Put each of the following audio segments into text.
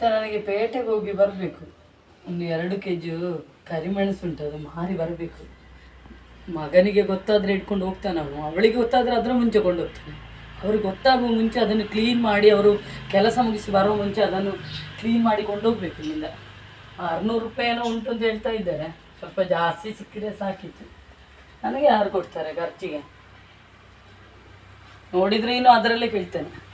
ಮತ್ತೆ ನನಗೆ ಪೇಟೆಗೆ ಹೋಗಿ ಬರಬೇಕು. ಒಂದು ಎರಡು ಕೆ ಜಿ ಕರಿಮೆಣಸು ಉಂಟು, ಅದು ಮಾರಿ ಬರಬೇಕು. ಮಗನಿಗೆ ಗೊತ್ತಾದರೆ ಇಟ್ಕೊಂಡು ಹೋಗ್ತಾನೆ ಅವನು ಅವಳಿಗೆ ಗೊತ್ತಾದರೆ ಅದರ ಮುಂಚೆ ಕೊಂಡು ಹೋಗ್ತಾನೆ ಅವ್ರಿಗೆ ಗೊತ್ತಾಗುವ ಮುಂಚೆ ಅದನ್ನು ಕ್ಲೀನ್ ಮಾಡಿ ಅವರು ಕೆಲಸ ಮುಗಿಸಿ ಬರೋ ಮುಂಚೆ ಅದನ್ನು ಕ್ಲೀನ್ ಮಾಡಿ ಕೊಂಡೋಗ್ಬೇಕು ಇಲ್ಲಿಂದ. ಆರುನೂರು ರೂಪಾಯಿ ಏನೋ ಉಂಟು ಅಂತ ಹೇಳ್ತಾ ಇದ್ದಾರೆ. ಸ್ವಲ್ಪ ಜಾಸ್ತಿ ಸಿಕ್ಕಿದ್ರೆ ಸಾಕಿತ್ತು. ನನಗೆ ಯಾರು ಕೊಡ್ತಾರೆ ಖರ್ಚಿಗೆ? ನೋಡಿದ್ರೆ ಇನ್ನು ಅದರಲ್ಲೇ ಕೇಳ್ತೇನೆ.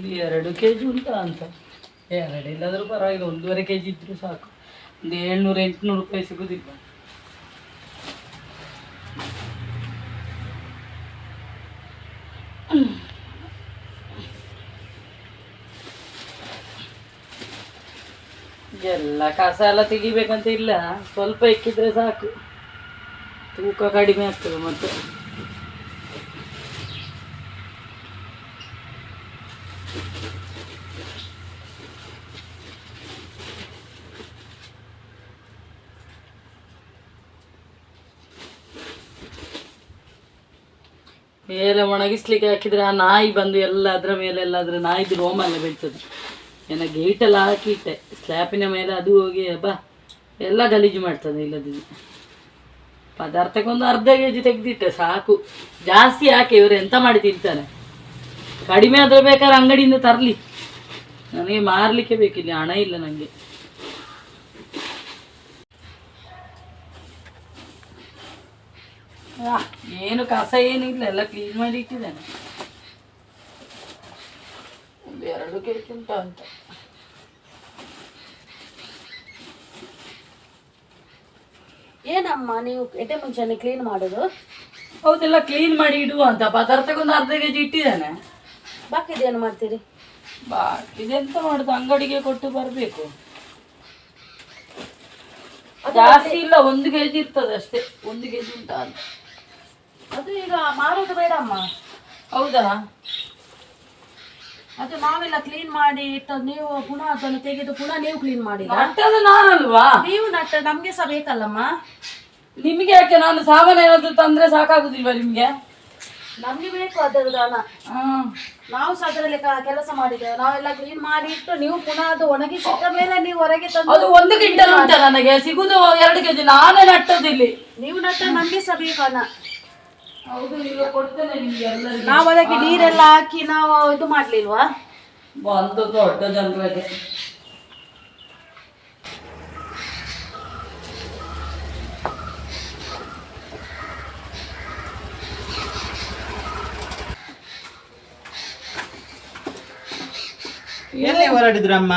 ಇದು ಎರಡು ಕೆ ಜಿ ಉಂಟಾ ಅಂತ. ಎರಡು ಇಲ್ಲಾದರೂ ಪರವಾಗಿಲ್ಲ, ಒಂದೂವರೆ ಕೆ ಜಿ ಇದ್ದರೂ ಸಾಕು. ಒಂದು ಏಳ್ನೂರು, ಎಂಟುನೂರು ರೂಪಾಯಿ ಸಿಗೋದಿಲ್ಲ. ಎಲ್ಲ ಕಸ ಎಲ್ಲ ತೆಗಿಬೇಕಂತ ಇಲ್ಲ. ಸ್ವಲ್ಪ ಇಕ್ಕಿದ್ರೆ ಸಾಕು. ತೂಕ ಕಡಿಮೆ ಆಗ್ತದೆ ಮತ್ತೆ ಮೇಲೆ ಒಣಗಿಸ್ಲಿಕ್ಕೆ ಹಾಕಿದ್ರೆ ಆ ನಾಯಿ ಬಂದು ಎಲ್ಲ ಅದರ ಮೇಲೆ ಎಲ್ಲ ಅದರ ನಾಯಿದು ರೋಮ ಎಲ್ಲ ಬೀಳ್ತದೆ. ಏನ ಗೇಟೆಲ್ಲ ಹಾಕಿಟ್ಟೆ ಸ್ಲ್ಯಾಪಿನ ಮೇಲೆ ಅದು ಹೋಗಿ ಬಾ ಎಲ್ಲ ಗಲೀಜು ಮಾಡ್ತದೆ ಇಲ್ಲದಿದ್ದು ಪದಾರ್ಥಕ್ಕೊಂದು ಅರ್ಧ ಕೆ ಜಿ ತೆಗೆದಿಟ್ಟೆ, ಸಾಕು. ಜಾಸ್ತಿ ಹಾಕಿ ಇವರು ಎಂತ ಮಾಡಿ ತಿಂತಾನೆ ಕಡಿಮೆ ಆದರೆ ಬೇಕಾದ್ರೆ ಅಂಗಡಿಯಿಂದ ತರಲಿ. ನನಗೆ ಮಾರಲಿಕ್ಕೆ ಬೇಕಿಲ್ಲ, ಹಣ ಇಲ್ಲ ನನಗೆ ಏನು ಕಸ ಏನು ಇಲ್ಲ ಎಲ್ಲ ಕ್ಲೀನ್ ಮಾಡಿ ಇಟ್ಟಿದ್ದೇನೆ. ಒಂದು ಎರಡು ಕೆ ಜಿ ಉಂಟು ಅಂತ. ಏನಮ್ಮ ನೀವು ಎಟೆ ಮುಂಚೆನೆ ಕ್ಲೀನ್ ಮಾಡೋದು? ಹೌದೆಲ್ಲ ಕ್ಲೀನ್ ಮಾಡಿ ಇಡುವ ಅಂತ. ಪದಾರ್ಥಕ್ಕೊಂದು ಅರ್ಧ ಕೆ ಜಿ ಇಟ್ಟಿದ್ದೇನೆ ಏನು ಮಾಡ್ತೀರಿ? ಬಾಕಿ ಎಂತ ಮಾಡುದು? ಅಂಗಡಿಗೆ ಕೊಟ್ಟು ಬರಬೇಕು. ಜಾಸ್ತಿ ಇಲ್ಲ ಒಂದು ಕೆ ಜಿ ಇರ್ತದೆ ಅಷ್ಟೇ. ಒಂದು ಕೆ ಜಿ ಉಂಟಾ ಅಂತ. ಅದು ಈಗ ಮಾರೋದು ಬೇಡಮ್ಮ. ಹೌದಾ? ಅದು ನಾವೆಲ್ಲ ಕ್ಲೀನ್ ಮಾಡಿ ಇಟ್ಟು ನೀವು ಪುನಃ ಅದನ್ನು ತೆಗೆದು ಪುನಃ ನೀವು ಕ್ಲೀನ್ ಮಾಡಿ ನಟ್ಟದು ನಾನಲ್ವಾ? ನೀವು ನಟ್ಟ ನಮ್ಗೆ ಸಹ ಬೇಕಲ್ಲಮ್ಮ? ನಿಮ್ಗೆ ಯಾಕೆ? ನಾನು ಸಾಮಾನು ಏನಾದ್ರು ತಂದ್ರೆ ಸಾಕಾಗುದಿಲ್ವಾ ನಿಮ್ಗೆ? ನಮ್ಗೆ ಬೇಕು ಅದರದ್ದು ಹಣ. ಹ್ಮ್ ನಾವು ಸಹ ಅದರಲ್ಲಿ ಕೆಲಸ ಮಾಡಿದ್ದೇವೆ. ನಾವೆಲ್ಲ ಕ್ಲೀನ್ ಮಾಡಿ ಇಟ್ಟು ನೀವು ಪುನಃ ಅದು ಒಣಗಿಸಿದ ಮೇಲೆ ನೀವು ಹೊರಗೆ ತಂದು ಅದು ಒಂದು ಕ್ವಿಂಟಲ್ ಉಂಟ ನನಗೆ. ಸಿಗುದು ಎರಡು ಕೆಜಿ. ನಾನೇ ನಟ್ಟದಿಲ್ಲಿ ನೀವು ನಟ್ಟ ನಮ್ಗೆ ಸಹ ಬೇಕು ಹಣ. ನಾವು ಅದಕ್ಕೆ ನೀರೆಲ್ಲ ಹಾಕಿ ನಾವು ಇದು ಮಾಡ್ಲಿಲ್ವಾ? ಒಂದು ದೊಡ್ಡ ಜನರಿಗೆ ಎಲ್ಲಿ ಹೊರಡಿದ್ರಮ್ಮ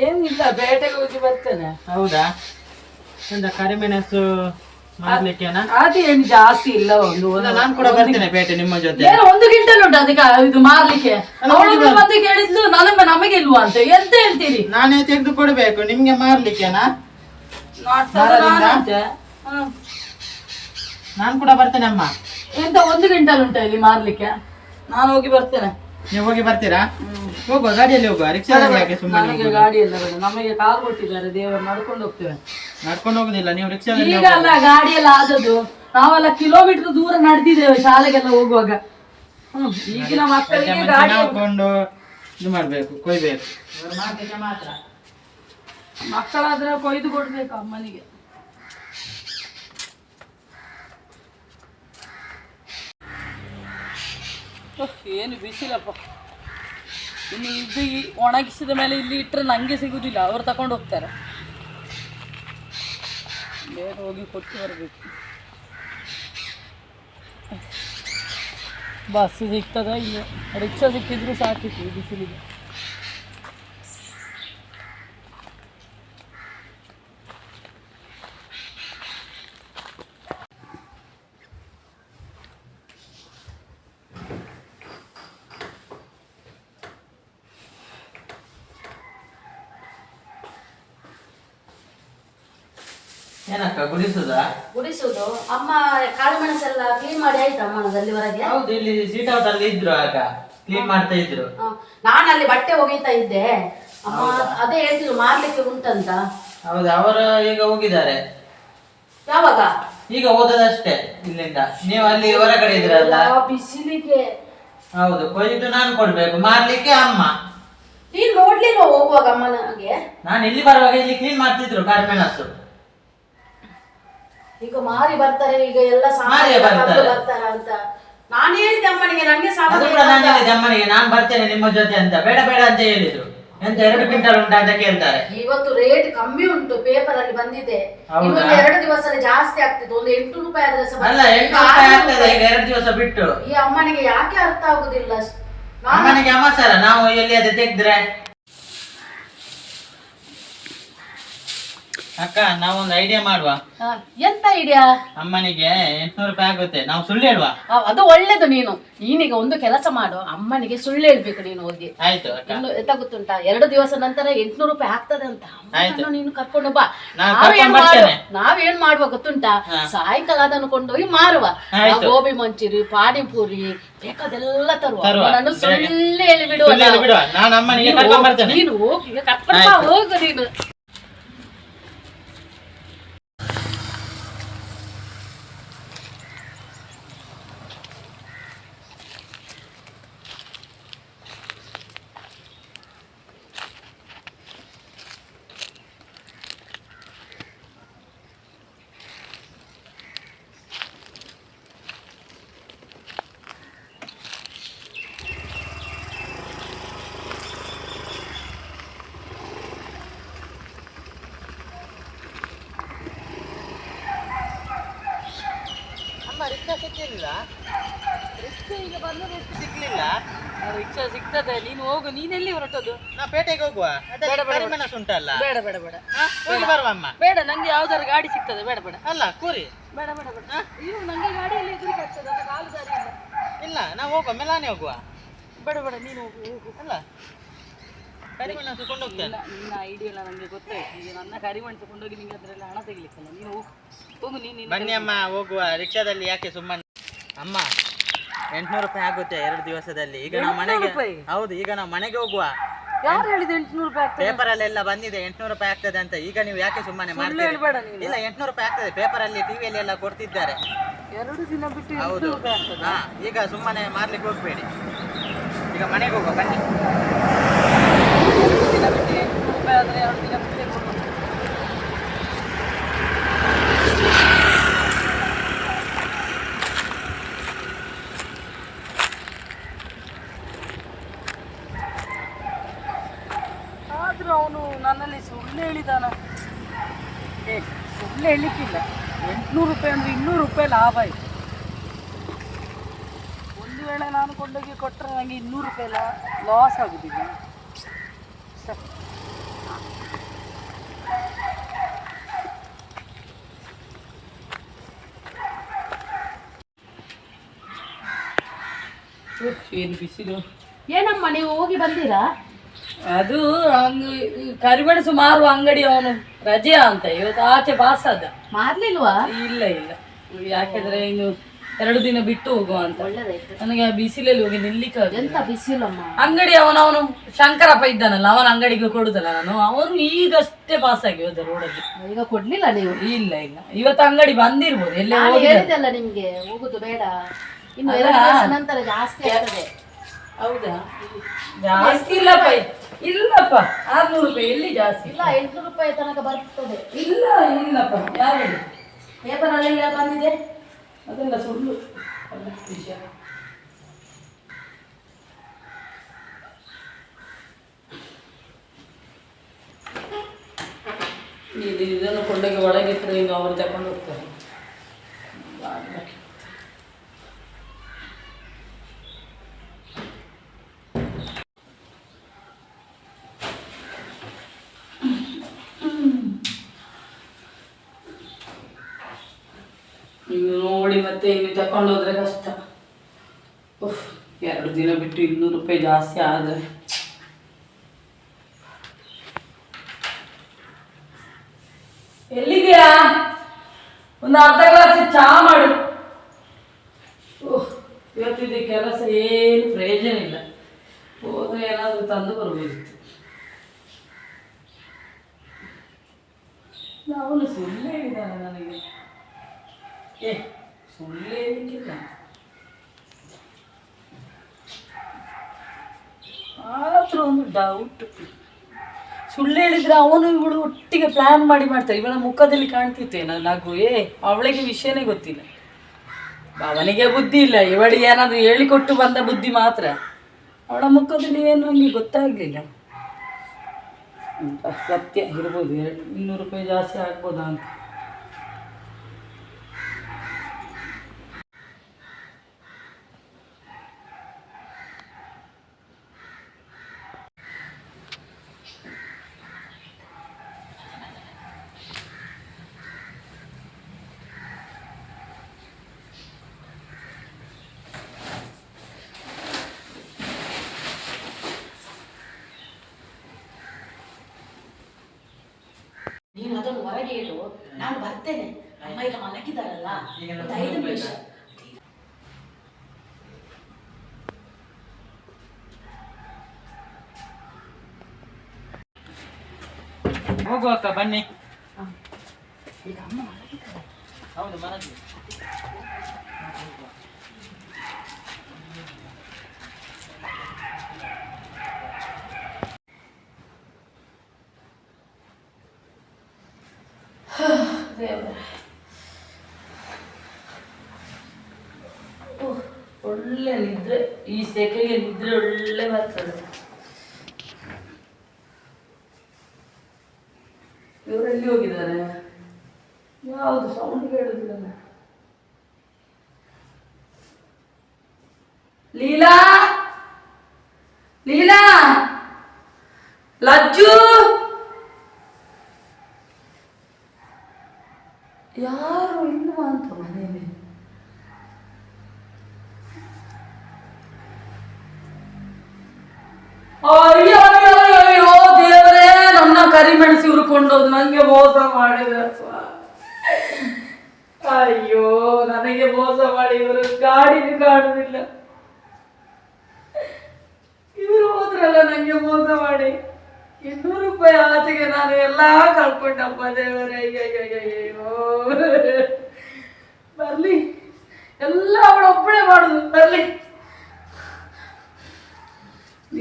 ಏನಿಲ್ಲ ಬೇಟೆಗೆ ಹೋಗಿ ಬರ್ತೇನೆ. ಹೌದಾ? ಎಂತ ಕರಿಮೆಣಸು ಮಾರ್ಲಿಕ್ಕೆನಾ ಅದೇನು ಜಾಸ್ತಿ ಇಲ್ಲ ಒಂದು ನಾನು ನಾನ್ ಕೂಡ ಬರ್ತೇನೆ ಬೇಟೆ ನಿಮ್ಮ ಜೊತೆ. ಏನೋ ಒಂದು ಗಿಂಟಲ್ ಉಂಟು ಅದಕ್ಕೆ ಇದು ಮಾರ್ಲಿಕ್ಕೆ. ಅವಳು ಬಂದು ಕೇಳಿದ್ಲು ನನಗೆ ನಮಗೆ ಇಲ್ವಾ ಅಂತ. ಎಂತ ಹೇಳ್ತೀರಿ? ನಾನೇ ತೆಗೆದು ಕೊಡಬೇಕು. ನಿಮ್ಗೆ ಮಾರ್ಲಿಕ್ಕೆನಾ. ನಾನ್ ಕೂಡ ಬರ್ತೇನೆ ಅಮ್ಮ ಎಂತ ಒಂದು ಗಿಂಟಲ್ ಉಂಟು ಇಲ್ಲಿ ಮಾರ್ಲಿಕ್ಕೆ? ನಾನು ಹೋಗಿ ಬರ್ತೇನೆ. ನೀವು ಹೋಗಿ ಬರ್ತೀರಾ? ಹೋಗುವ ಗಾಡಿಯಲ್ಲಿ ಹೋಗುವ ರಿಕ್ಷಾ ಯಾಕೆ ಸುಮ್ಮನೆ ನನಗೆ ಗಾಡಿ ಎಲ್ಲ ಬೇಡ ನಮಗೆ ಕಾರ್ ಕೊಟ್ಟಿದ್ದಾರೆ ದೇವರು ನಡ್ಕೊಂಡು ಹೋಗ್ತೇವೆ. ನಡ್ಕೊಂಡು ಹೋಗುದಿಲ್ಲ ನೀವು ರಿಕ್ಷಾದಲ್ಲಿ ಈಗ ಅಲ್ಲ ಗಾಡಿ ಎಲ್ಲ ಆದದ್ದು ನಾವೆಲ್ಲ ಕಿಲೋಮೀಟರ್ ದೂರ ನಡೆದಿದ್ದೇವೆ ಶಾಲೆಗೆಲ್ಲ ಹೋಗುವಾಗ. ಹ್ಮ್ ಈಗಿನ ಮಕ್ಕಳಿಗೆ ಮುಂಚೆ ಗಾಡಿ ನೋಡ್ಕೊಂಡು ಇದು ಮಾಡ್ಬೇಕು ಕೊಯ್ಬೇಕು. ಮಾತ್ರ. ಮಕ್ಕಳಾದ್ರೆ ಕೊಯ್ದು ಕೊಡ್ಬೇಕು ಅಮ್ಮನಿಗೆ. ಏನು ಬಿಸಿಲಪ್ಪ ಇನ್ನು ಇದು ಒಣಗಿಸಿದ ಮೇಲೆ ಇಲ್ಲಿ ಇಟ್ಟರೆ ನನಗೆ ಸಿಗುದಿಲ್ಲ, ಅವ್ರು ತಕೊಂಡು ಹೋಗ್ತಾರೆ. ಬೇಗ ಹೋಗಿ ಕೊಟ್ಟು ಬರಬೇಕು. ಬಸ್ ಸಿಗ್ತದ ಇಲ್ಲ? ರಿಕ್ಷಾ ಸಿಕ್ಕಿದ್ರು ಸಾಕಿತ್ತು ಬಿಸಿಲಿಗೆ. ಏನಕ್ಕ ಗುಡಿಸುದ? ಗುಡಿಸುದು. ಅಮ್ಮ ಕಾಳು ಮೆಣಸೆಲ್ಲ ಕ್ಲೀನ್ ಮಾಡಿ ಆಯ್ತಾ ಅಮ್ಮನದು ಅಲ್ಲಿವರೆಗೆ ಹೌದು ಇಲ್ಲಿ ಸೀಟ್ ಔಟ್ ಅಲ್ಲಿ ಇದ್ರು ಆಗ. ಕ್ಲೀನ್ ಮಾಡ್ತಾ ಇದ್ರು. ನಾನು ಅಲ್ಲಿ ಬಟ್ಟೆ ಒಗೀತಾ ಇದ್ದೆ. ಅಮ್ಮ ಅದೇ ಹೇಳ್ತಿದ್ರು ಮಾರ್ಲಿಕ್ಕೆ ಉಂಟಂತ. ಹೌದು ಅವರು ಈಗ ಹೋಗಿದ್ದಾರೆ. ಯಾವಾಗ? ಈಗ ಹೋದದಷ್ಟೇ ಇಲ್ಲಿಂದ. ನೀವು ಅಲ್ಲಿ ಹೊರಗಡೆ ಇದ್ರಲ್ಲ? ಬಿಸಿಲಿಗೆ. ಹೌದು ಕೊಯ್ದು ನಾನು ಕೊಡ್ಬೇಕು. ಮಾರ್ಲಿಕ್ಕೆ ಅಮ್ಮ. ನೀನ್ ನೋಡ್ಲಿಲ್ವ ಹೋಗುವಾಗ ಅಮ್ಮನಿಗೆ ನಾನು ಇಲ್ಲಿ ಬರುವಾಗ ಇಲ್ಲಿ ಕ್ಲೀನ್ ಮಾಡ್ತಿದ್ರು ಕರಿಮೆಣಸು. ಈಗ ಮಾರಿ ಬರ್ತಾರೆ ಈಗ ಎಲ್ಲ ಸಾಮಾನು ಮಾರಿ ಬರ್ತಾರೆ. ಬರ್ತಾರ ಅಂತ. ನಾನು ಹೇಳಿದೆ ಅಮ್ಮನಿಗೆ ನಂಗೆ ಅದು ಸಾಮಾನು ಕೂಡ ನಾನು ಅಂತ. ಹೇಳಿದೆ ಅಮ್ಮನಿಗೆ ನಾನು ಬರ್ತೇನೆ ನಿಮ್ಮ ಜೊತೆ ಅಂತ. ಬೇಡ ಬೇಡ ಅಂತ ಹೇಳಿದ್ರು. ಎಂತ ಎರಡು ಕ್ವಿಂಟಲ್ ಉಂಟಾ ಅಂತ ಕೇಳ್ತಾರೆ. ಇವತ್ತು ರೇಟ್ ಕಮ್ಮಿ ಉಂಟು ಪೇಪರ್ ಅಲ್ಲಿ ಬಂದಿದೆ. ಹೌದಾ? ಇನ್ನೊಂದು ಎರಡು ದಿವಸದಲ್ಲಿ ಜಾಸ್ತಿ ಆಗ್ತಿತ್ತು ಒಂದು ಎಂಟು ರೂಪಾಯಿ ಆದ್ರೆ ಸಹ ಅಲ್ಲ. ಎಂಟು ರೂಪಾಯಿ ಆರು ಆಗ್ತದೆ ಈಗ ಎರಡು ದಿವಸ ಬಿಟ್ಟು. ಈ ಅಮ್ಮನಿಗೆ ಯಾಕೆ ಅರ್ಥ ಆಗುದಿಲ್ಲ? ನಾನು ಅಮ್ಮನಿಗೆ ಅಮಾಸರ ನಾವು ಎಲ್ಲಿ ಅದೇ ತೆಗ್ದ್ರೆ? ಅಕ್ಕ ನಾವೊಂದು ಐಡಿಯಾ ಮಾಡುವ. ಎಂತ ಐಡಿಯಾ ಅಮ್ಮನಿಗೆ ಎಂಟ್ನೂರು ರೂಪಾಯಿ ಆಗುತ್ತೆ. ನಾವು ಸುಳ್ಳು ಹೇಳುವ. ಅದು ಒಳ್ಳೇದು ನೀನು. ನೀನೀಗ ಒಂದು ಕೆಲಸ ಮಾಡು. ಅಮ್ಮನಿಗೆ ಸುಳ್ಳು ಹೇಳ್ಬೇಕು ನೀನು ಹೋಗಿ. ಆಯ್ತು ಇನ್ನು ಎಂತ ಗೊತ್ತುಂಟಾ? ಎರಡು ದಿವಸ ನಂತರ ಎಂಟ್ನೂರು ರೂಪಾಯಿ ಆಗ್ತದೆ ಅಂತ. ಆಯ್ತು. ಅಮ್ಮನನ್ನು ನೀನು ಕರ್ಕೊಂಡು ಬಾ. ನಾವೇನ್ ಮಾಡುವ. ನಾವೇನ್ ಮಾಡುವ ಗೊತ್ತುಂಟಾ. ಸಾಯಂಕಾಲ ಅದನ್ನು ಕೊಂಡೋಗಿ ಮಾರುವ. ನಾವು ಗೋಬಿ ಮಂಚೂರಿ ಪಾನಿಪುರಿ ಬೇಕಾದೆಲ್ಲ ತರುವ. ನಾನು ಸುಳ್ಳು ಹೇಳಿ ಬಿಡುವ. ನಾನು ಹೋಗಿ ಕರ್ಕೊಂಡು ಬಾ, ಹೋಗು ನೀನು. ರಿಕ್ಷಾ ಸಿಕ್ಕಿಲ್ಲ ಈಗ ಬಂದ್ರೆ ಸಿಗ್ಲಿಲ್ಲ. ರಿಕ್ಷಾ ಸಿಗ್ತದೆ. ನೀನು ಹೋಗು. ನೀನೆಲ್ಲಿ ಹೊರಟದು ನಾ ಪೇಟೆಗೆ ಹೋಗುವ. ಬೇಡ, ಬೇಡ, ಉಂಟಲ್ಲ ಬೇಡ. ಬೇಡ ಬೇಡ ಹೋಗಿ ಬರುವ ಅಮ್ಮ. ಬೇಡ ನಂಗೆ ಯಾವ್ದಾದ್ರು ಗಾಡಿ ಸಿಗ್ತದೆ. ಬೇಡ ಬೇಡ. ಅಲ್ಲ ಕೂರಿ. ಬೇಡ ಬೇಡ ಬೇಡ. ಇರು ನಂಗೆ ಗಾಡಿಯಲ್ಲಿ ಎದುರಿಗೆ ಆಗ್ತದೆ. ನನ್ನ ಕಾಲು ದಾರಿ ಇಲ್ಲ. ನಾವು ಹೋಗುವ. ಮೆಲಾನೆ ಹೋಗುವ. ಬೇಡ ಬೇಡ ನೀನು ಹೋಗು ಹೋಗು. ಅಲ್ಲ. ಕರಿಮಣ್ಣ ತಗೊಂಡು ಹೋಗ್ತೇನೆ ನಿನ್ನ ಐಡಿಯಾ ಎಲ್ಲ ನನಗೆ ಗೊತ್ತಾಯ್ತು. ಈಗ ನನ್ನ ಕರಿಮೆಣಸು ಕೊಂಡೋಗಿ ನಿಂಗೆ ಅದರಲ್ಲಿ ಹಣ ತೆಗಿಲಿಕ್ಕಲ್ಲ. ನೀನು ಹೋಗು. ಹೋಗು ನೀನು ಬನ್ನಿ ಅಮ್ಮ ಹೋಗುವ. ರಿಕ್ಷಾದಲ್ಲಿ ಯಾಕೆ ಸುಮ್ಮನೆ ಅಮ್ಮ ಎಂಟ್ನೂರು ರೂಪಾಯಿ ಆಗುತ್ತೆ ಎರಡು ದಿವಸದಲ್ಲಿ. ಈಗ ನಾವು ಮನೆಗೆ ಹೌದು ಈಗ ನಾವು ಮನೆಗೆ ಹೋಗುವ. ಯಾರು ಹೇಳಿದ ಎಂಟುನೂರು ರೂಪಾಯಿ ಆಗ್ತದೆ? ಪೇಪರ್ ಅಲ್ಲೆಲ್ಲ ಬಂದಿದೆ ಎಂಟ್ನೂರು ರೂಪಾಯಿ ಆಗ್ತದೆ ಅಂತ. ಈಗ ನೀವು ಯಾಕೆ ಸುಮ್ಮನೆ ಮಾಡ್ತೀರಿ? ಹೇಳ್ಬೇಡ ನೀನು. ಇಲ್ಲ ಎಂಟ್ನೂರು ರೂಪಾಯಿ ಆಗ್ತದೆ. ಪೇಪರ್ ಅಲ್ಲಿ ಟಿವಿಯಲ್ಲಿ ಎಲ್ಲ ಕೊಡ್ತಿದ್ದಾರೆ. ಎರಡು ದಿನ ಬಿಟ್ಟು ಹೌದು. ಎಂಟುನೂರು ರೂಪಾಯಿ ಆಗ್ತದೆ. ಹಾ ಈಗ ಸುಮ್ಮನೆ ಮಾರ್ಲಿಕ್ಕೆ ಹೋಗ್ಬೇಡಿ. ಈಗ ಮನೆಗೆ ಹೋಗುವ ಬನ್ನಿ. ಎರಡು ದಿನ ಬಿಟ್ಟು ಎಂಟುನೂರು ರೂಪಾಯಿ ಆದರೆ ಎರಡು ದಿನ ಬಿಟ್ಟೇ ಕೊಡು ಆದ್ರೂ ಅವನು ಸುಳ್ಳು ಹೇಳಿದಾನ? ಏ ಸುಳ್ಳು ಹೇಳಲಿಕ್ಕಿಲ್ಲ ಎಂಟುನೂರು ರೂಪಾಯಿ ಅಂದ್ರೆ ಇನ್ನೂರು ರೂಪಾಯಿ ಲಾಭ ಆಯ್ತು ಒಂದು ವೇಳೆ ನಾನು ಕೊಂಡೋಗಿ ಕೊಟ್ಟರೆ ನನಗೆ ಇನ್ನೂರು ರೂಪಾಯಿ ಲಾಸ್ ಆಗುದಿಲ್ಲ. ಸರ್ ಏನು ಬಿಸಿಲು? ಏನಮ್ಮ, ನೀವು ಹೋಗಿ ಬಂದಿರಾ? ಅದು ಹಂಗೆ ಕರಿಮೆಣಸು ಮಾರುವ ಅಂಗಡಿ ಅವನು ರಜೆ ಅಂತ ಇವತ್ತು ಆಚೆ ಬಾಸದ ಮಾರ್ಲಿಲ್ವಾ? ಇಲ್ಲ ಇಲ್ಲ. ಯಾಕೆಂದ್ರೆ ಇನ್ನು ಎರಡು ದಿನ ಬಿಟ್ಟು ಹೋಗುವ ಅಂತ. ನನಗೆ ಆ ಬಿಸಿಲಲ್ಲಿ ಹೋಗಿ ನಿಲ್ಲಿಕ್ಕೆ. ಎಂತ ಬಿಸಿಲಮ್ಮ? ಅಂಗಡಿ ಅವನು ಅವನು ಶಂಕರಪ್ಪ ಇದ್ದಾನಲ್ಲ ಅವನ ಅಂಗಡಿಗೆ ಕೊಡುದಲ್ಲ ನಾನು. ಅವನು ಈಗಷ್ಟೇ ಪಾಸ್ ಆಗಿ ಹೋದ ಅಲ್ಲಿ ಈಗ ಕೊಡ್ಲಿಲ್ಲ ನೀವು? ಇಲ್ಲ ಇಲ್ಲ. ಇವತ್ತು ಅಂಗಡಿ ಬಂದಿರ್ಬೋದು ಎಲ್ಲ ನಿಮ್ಗೆ ಹೋಗುದು ಬೇಡ. ಇನ್ನು ನಂತರ ಜಾಸ್ತಿ ಆಗ್ತದೆ. ಹೌದಾ? ಜಾಸ್ತಿ ಇಲ್ಲಪ್ಪ. ಇಲ್ಲಪ್ಪ. ಆರ್ನೂರು ರೂಪಾಯಿ ಎಲ್ಲಿ ಜಾಸ್ತಿ? ಇಲ್ಲ ಎಂಟ್ನೂರು ರೂಪಾಯಿ ತನಕ ಬರ್ತದೆ. ಇಲ್ಲ ಇಲ್ಲಪ್ಪ ಯಾರು ಹೇಳಿ? ಪೇಪರ್ ಅಲ್ಲಿ ಬಂದಿದೆ? ಅದೆಲ್ಲ ಸುಳ್ಳು. ವಿಷಯ. ನೀನು ಇದನ್ನು ಕೊಂಡೋಗಿ ಒಳಗಿಟ್ಟರೆ ಈಗ ಅವರು ತಕೊಂಡು ಹೋಗ್ತಾರೆ. ಇನ್ನು ನೋಡಿ ಮತ್ತೆ ಇನ್ನು ತಕೊಂಡೋದ್ರೆ ಕಷ್ಟ. ಉಫ್, ಎರಡು ದಿನ ಬಿಟ್ಟು ಇನ್ನೂರು ರೂಪಾಯಿ ಜಾಸ್ತಿ ಆದರೆ. ಎಲ್ಲಿದೆಯಾ ಒಂದು ಅರ್ಧ ಗ್ಲಾಸ್ ಚಹಾ ಮಾಡು. ಓಹ್ ಇವತ್ತಿದ್ದ ಕೆಲಸ ಏನು ಪ್ರಯೋಜನ ಇಲ್ಲ. ಹೋದ್ರೆ ಏನಾದರೂ ತಂದು ಬರ್ಬೋದಿತ್ತು. ಅವನು ಸುಮ್ಮನೆ ಹೇಳಿದ್ದಾನೆ ನನಗೆ. ಏ, ಸುಳ್ಳು ಹೇಳಲಿಕ್ಕಿಲ್ಲ ಆದ್ರೂ ಒಂದು ಡೌಟ್ ಸುಳ್ಳು ಹೇಳಿದ್ರೆ ಅವನು ಇವಳು ಒಟ್ಟಿಗೆ ಪ್ಲ್ಯಾನ್ ಮಾಡಿ ಮಾಡ್ತಾರೆ. ಇವಳ ಮುಖದಲ್ಲಿ ಕಾಣ್ತಿತ್ತು ಏನೋ ನಗು ಏ, ಅವಳಿಗೆ ವಿಷಯನೇ ಗೊತ್ತಿಲ್ಲ. ಅವನಿಗೆ ಬುದ್ಧಿ ಇಲ್ಲ. ಇವಳಿಗೆ ಏನಾದರೂ ಹೇಳಿಕೊಟ್ಟು ಬಂದ ಬುದ್ಧಿ ಮಾತ್ರ. ಅವಳ ಮುಖದಲ್ಲಿ ಏನು ನನಗೆ ಗೊತ್ತಾಗಲಿಲ್ಲ. ಸತ್ಯ ಇರ್ಬೋದು. ಎರಡು ಇನ್ನೂರು ರೂಪಾಯಿ ಜಾಸ್ತಿ ಆಗ್ಬೋದಾ ಅಂತ ನೀನು ಅದನ್ನು ಹೊರಗೆ ಇಡು. ನಾನು ಬರ್ತೇನೆ. ಅಮ್ಮ ಈಗ ಮಲಗಿದಾರಲ್ಲ. ಐದು ನಿಮಿಷ. ಹೋಗುವ ಅಕ್ಕ ಬನ್ನಿ. ಈಗ ಅಮ್ಮ ಮಲಗಿದ್ದಾರೆ. ಹೌದು ಮನಸ್ಸು ಒಳ್ಳೆ ನಿದ್ರೆ ಈ ಸೆಕೆಗೆ ನಿದ್ರೆ ಒಳ್ಳೆ ಬರ್ತದೆ ಇವರೆಲ್ಲಿ ಹೋಗಿದ್ದಾರೆ ಯಾವುದು ಸೌಂಡ್ ಕೇಳುದಿಲ್ಲ ಲೀಲಾ ಲೀಲಾ ಲಜ್ಜು ಯಾರು ಇಲ್ವಾ ಅಂತ ಮನೆಯಲ್ಲಿ? ಅಯ್ಯೋ ಅಯ್ಯೋ ದೇವರೇ, ನನ್ನ ಕರಿಮೆಣಸಿ ಹುರ್ಕೊಂಡೋದು ನನಗೆ ಮೋಸ ಮಾಡಿದ ಅಯ್ಯೋ, ನನಗೆ ಮೋಸ ಮಾಡಿ ಇವರು ಗಾಡಿ ಕಾಣುದಿಲ್ಲ. ಇವರು ಹೋದ್ರಲ್ಲ ನಂಗೆ ಮೋಸ ಮಾಡಿ. ಇನ್ನೂರು ರೂಪಾಯಿ ಆಚೆಗೆ ನಾನು ಎಲ್ಲ ಕಳ್ಕೊಂಡಪ್ಪ ದೇವರೇ ಅಯ್ಯೋ ಬರ್ಲಿ. ಎಲ್ಲ ಅವಳೊಬ್ಬಳೇ ಮಾಡುದು. ಬರ್ಲಿ.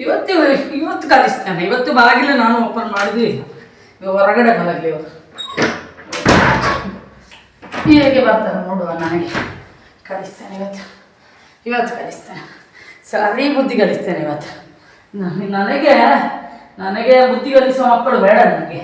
ಇವತ್ತು ಇವತ್ತು ಕಲಿಸ್ತಾನೆ. ಇವತ್ತು ಬಾಗಿಲು ನಾನು ಓಪನ್ ಮಾಡಿದ್ವಿ. ಹೊರಗಡೆ ಬರಲಿ ಅವರು. ಹೇಗೆ ಬರ್ತಾರೆ ನೋಡುವ ನನಗೆ. ಕಲಿಸ್ತಾನೆ ಇವತ್ತು. ಇವತ್ತು ಕಲಿಸ್ತಾನೆ. ಸರಿ ಬುದ್ಧಿ ಕಲಿಸ್ತಾನೆ ಇವತ್ತು. ನನಗೆ ನನಗೆ ಬುದ್ಧಿ ಕಲಿಸುವ ಮಕ್ಕಳು ಬೇಡ ನನಗೆ.